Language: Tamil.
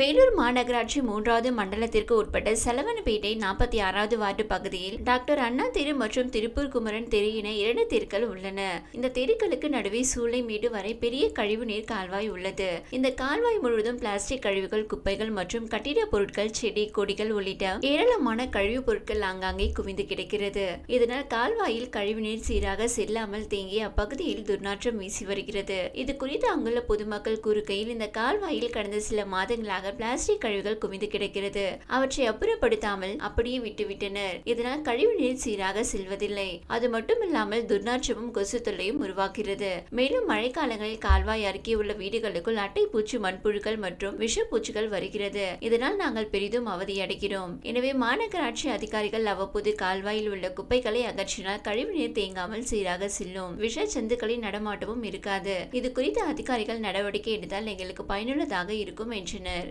வேலூர் மாநகராட்சி மூன்றாவது மண்டலத்திற்கு உட்பட்ட செலவனப்பேட்டை நாற்பத்தி ஆறாவது வார்டு பகுதியில் டாக்டர் அண்ணா தெரு மற்றும் திருப்பூர் குமரன் தெரு என இரண்டு தெருக்கள் உள்ளன. இந்த தெருக்களுக்கு நடுவே சூளை மீடு வரை பெரிய கழிவுநீர் கால்வாய் உள்ளது. இந்த கால்வாய் முழுவதும் பிளாஸ்டிக் கழிவுகள் குப்பைகள் மற்றும் கட்டிட பொருட்கள் செடி கொடிகள் உள்ளிட்ட ஏராளமான கழிவுப் பொருட்கள் ஆங்காங்கே குவிந்து கிடக்கிறது. இதனால் கால்வாயில் கழிவு நீர் சீராக செல்லாமல் தேங்கி அப்பகுதியில் துர்நாற்றம் வீசி வருகிறது. இது குறித்து அங்குள்ள பொதுமக்கள் கூறுகையில் இந்த கால்வாயில் கடந்த சில மாதங்களாக பிளாஸ்டிக் கழிவுகள் குவிந்து கிடக்கிறது. அவற்றை அப்புறப்படுத்தாமல் அப்படியே விட்டுவிட்டனர். இதனால் கழிவு நீர் சீராக செல்வதில்லை. அது மட்டுமில்லாமல் துர்நாற்றமும் கொசு தொல்லையும் உருவாகிறது மேலும் மழைக்காலங்களில் கால்வாய் அருகே உள்ள வீடுகளுக்குள் அட்டை பூச்சி மண்புழுக்கள் மற்றும் விஷப்பூச்சிகள் வருகிறது. இதனால் நாங்கள் பெரிதும் அவதியடைகிறோம் எனவே மாநகராட்சி அதிகாரிகள் அவ்வப்போது கால்வாயில் உள்ள குப்பைகளை அகற்றினால் கழிவு நீர் தேங்காமல் சீராக செல்லும். விஷ ஜந்துக்களின் நடமாட்டமும் இருக்காது. இது குறித்து அதிகாரிகள் நடவடிக்கை எடுத்தால் எங்களுக்கு பயனுள்ளதாக இருக்கும் என்றனர்.